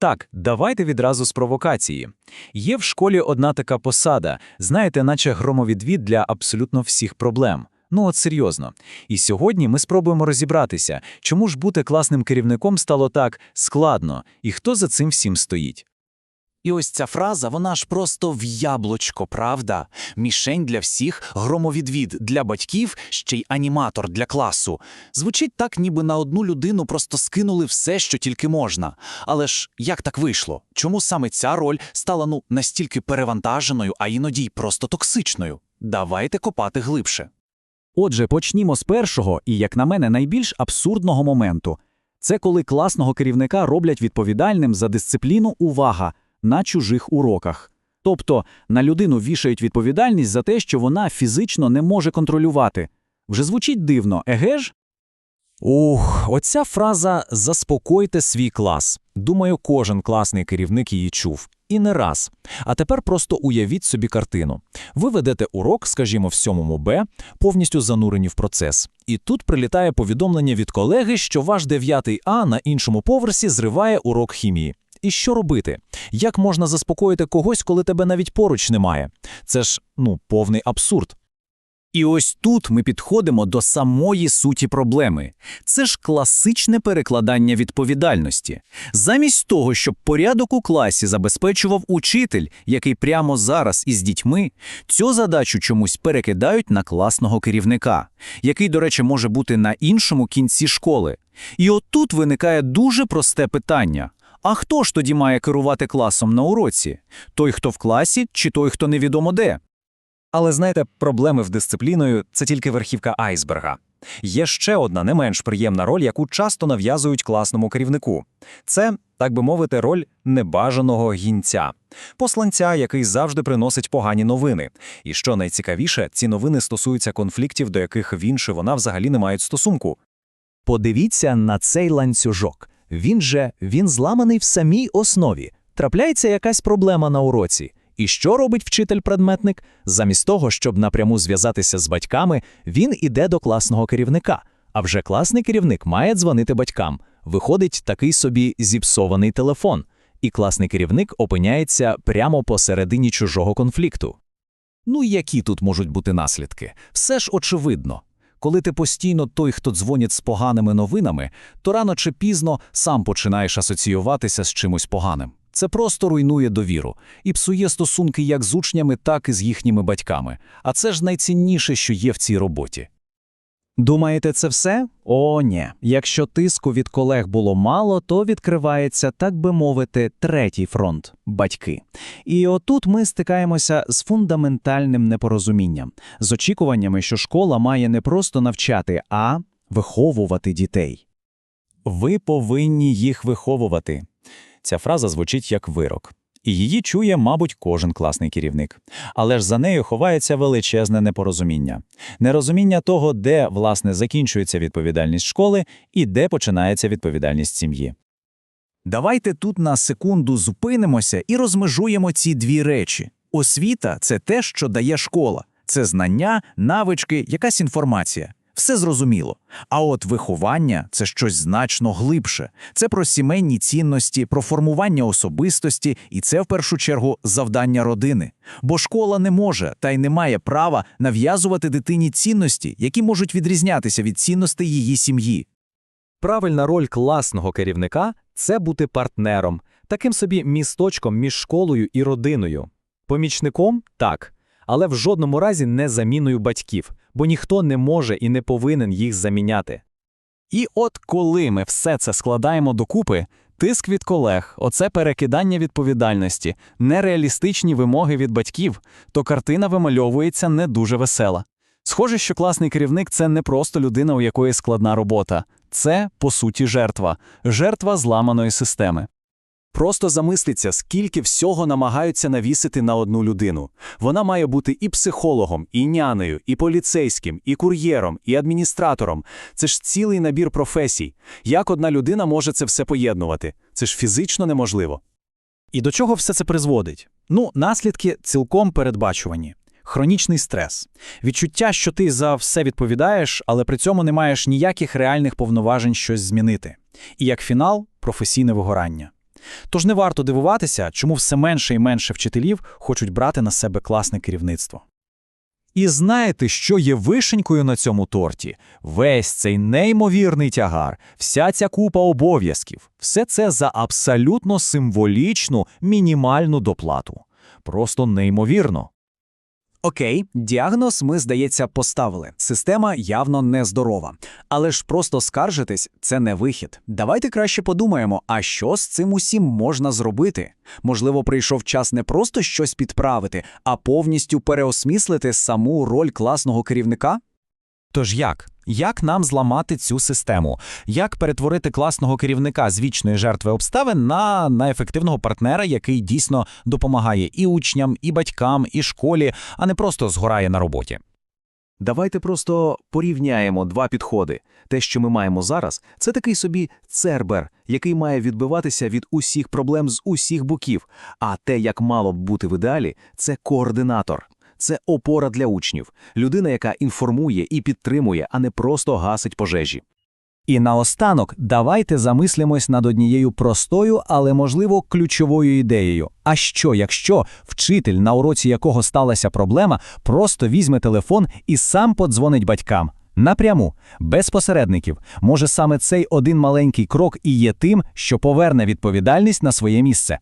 Так, давайте відразу з провокації. Є в школі одна така посада, знаєте, наче громовідвід для абсолютно всіх проблем. Ну от серйозно. І сьогодні ми спробуємо розібратися, чому ж бути класним керівником стало так складно, і хто за цим всім стоїть. І ось ця фраза, вона ж просто в яблучко, правда? Мішень для всіх, громовідвід для батьків, ще й аніматор для класу. Звучить так, ніби на одну людину просто скинули все, що тільки можна. Але ж як так вийшло? Чому саме ця роль стала ну настільки перевантаженою, а іноді й просто токсичною? Давайте копати глибше. Отже, почнімо з першого і, як на мене, найбільш абсурдного моменту. Це коли класного керівника роблять відповідальним за дисципліну увага на чужих уроках. Тобто на людину вішають відповідальність за те, що вона фізично не може контролювати. Вже звучить дивно, еге ж? Ух, оця фраза заспокойте свій клас. Думаю, кожен класний керівник її чув. І не раз. А тепер просто уявіть собі картину. Ви ведете урок, скажімо, в сьомому Б, повністю занурені в процес. І тут прилітає повідомлення від колеги, що ваш 9 А на іншому поверсі зриває урок хімії. І що робити? Як можна заспокоїти когось, коли тебе навіть поруч немає? Це ж, ну, повний абсурд. І ось тут ми підходимо до самої суті проблеми. Це ж класичне перекладання відповідальності. Замість того, щоб порядок у класі забезпечував учитель, який прямо зараз із дітьми, цю задачу чомусь перекидають на класного керівника, який, до речі, може бути на іншому кінці школи. І отут виникає дуже просте питання. А хто ж тоді має керувати класом на уроці? Той, хто в класі, чи той, хто невідомо де? Але знаєте, проблеми з дисципліною це тільки верхівка айсберга. Є ще одна не менш приємна роль, яку часто нав'язують класному керівнику. Це, так би мовити, роль небажаного гінця, посланця, який завжди приносить погані новини. І що найцікавіше, ці новини стосуються конфліктів, до яких він чи вона взагалі не мають стосунку. Подивіться на цей ланцюжок. Він же він зламаний в самій основі. Трапляється якась проблема на уроці. І що робить вчитель-предметник? Замість того, щоб напряму зв'язатися з батьками, він іде до класного керівника. А вже класний керівник має дзвонити батькам. Виходить такий собі зіпсований телефон, і класний керівник опиняється прямо посередині чужого конфлікту. Ну які тут можуть бути наслідки? Все ж очевидно. Коли ти постійно той, хто дзвонить з поганими новинами, то рано чи пізно сам починаєш асоціюватися з чимось поганим. Це просто руйнує довіру і псує стосунки як з учнями, так і з їхніми батьками. А це ж найцінніше, що є в цій роботі. Думаєте, це все? О, ні. Якщо тиску від колег було мало, то відкривається, так би мовити, третій фронт батьки. І отут ми стикаємося з фундаментальним непорозумінням, з очікуваннями, що школа має не просто навчати, а виховувати дітей. Ви повинні їх виховувати. Ця фраза звучить як вирок. І її чує, мабуть, кожен класний керівник. Але ж за нею ховається величезне непорозуміння. Нерозуміння того, де, власне, закінчується відповідальність школи і де починається відповідальність сім'ї. Давайте тут на секунду зупинимося і розмежуємо ці дві речі. Освіта це те, що дає школа, це знання, навички, якась інформація. Все зрозуміло. А от виховання це щось значно глибше. Це про сімейні цінності, про формування особистості, і це в першу чергу завдання родини. Бо школа не може та й не має права нав'язувати дитині цінності, які можуть відрізнятися від цінностей її сім'ї. Правильна роль класного керівника це бути партнером, таким собі місточком між школою і родиною. Помічником так, але в жодному разі не заміною батьків, бо ніхто не може і не повинен їх заміняти. І от коли ми все це складаємо докупи, тиск від колег, оце перекидання відповідальності, нереалістичні вимоги від батьків, то картина вимальовується не дуже весела. Схоже, що класний керівник це не просто людина, у якої складна робота, це, по суті, жертва, жертва зламаної системи. Просто замисліться, скільки всього намагаються навісити на одну людину. Вона має бути і психологом, і нянею, і поліцейським, і кур'єром, і адміністратором. Це ж цілий набір професій. Як одна людина може це все поєднувати? Це ж фізично неможливо. І до чого все це призводить? Ну, наслідки цілком передбачувані. Хронічний стрес, відчуття, що ти за все відповідаєш, але при цьому не маєш ніяких реальних повноважень щось змінити. І як фінал професійне вигорання. Тож не варто дивуватися, чому все менше і менше вчителів хочуть брати на себе класне керівництво. І знаєте, що є вишенькою на цьому торті? Весь цей неймовірний тягар, вся ця купа обов'язків, все це за абсолютно символічну мінімальну доплату. Просто неймовірно. Окей, діагноз ми, здається, поставили. Система явно нездорова. Але ж просто скаржитись – це не вихід. Давайте краще подумаємо, а що з цим усім можна зробити? Можливо, прийшов час не просто щось підправити, а повністю переосмислити саму роль класного керівника? Тож як? Як нам зламати цю систему? Як перетворити класного керівника з вічної жертви обставин на, на ефективного партнера, який дійсно допомагає і учням, і батькам, і школі, а не просто згорає на роботі? Давайте просто порівняємо два підходи. Те, що ми маємо зараз, це такий собі цербер, який має відбиватися від усіх проблем з усіх боків. А те, як мало б бути в ідеалі, це координатор. Це опора для учнів, людина, яка інформує і підтримує, а не просто гасить пожежі. І наостанок давайте замислимось над однією простою, але, можливо, ключовою ідеєю. А що, якщо вчитель, на уроці якого сталася проблема, просто візьме телефон і сам подзвонить батькам? Напряму, без посередників. Може, саме цей один маленький крок і є тим, що поверне відповідальність на своє місце.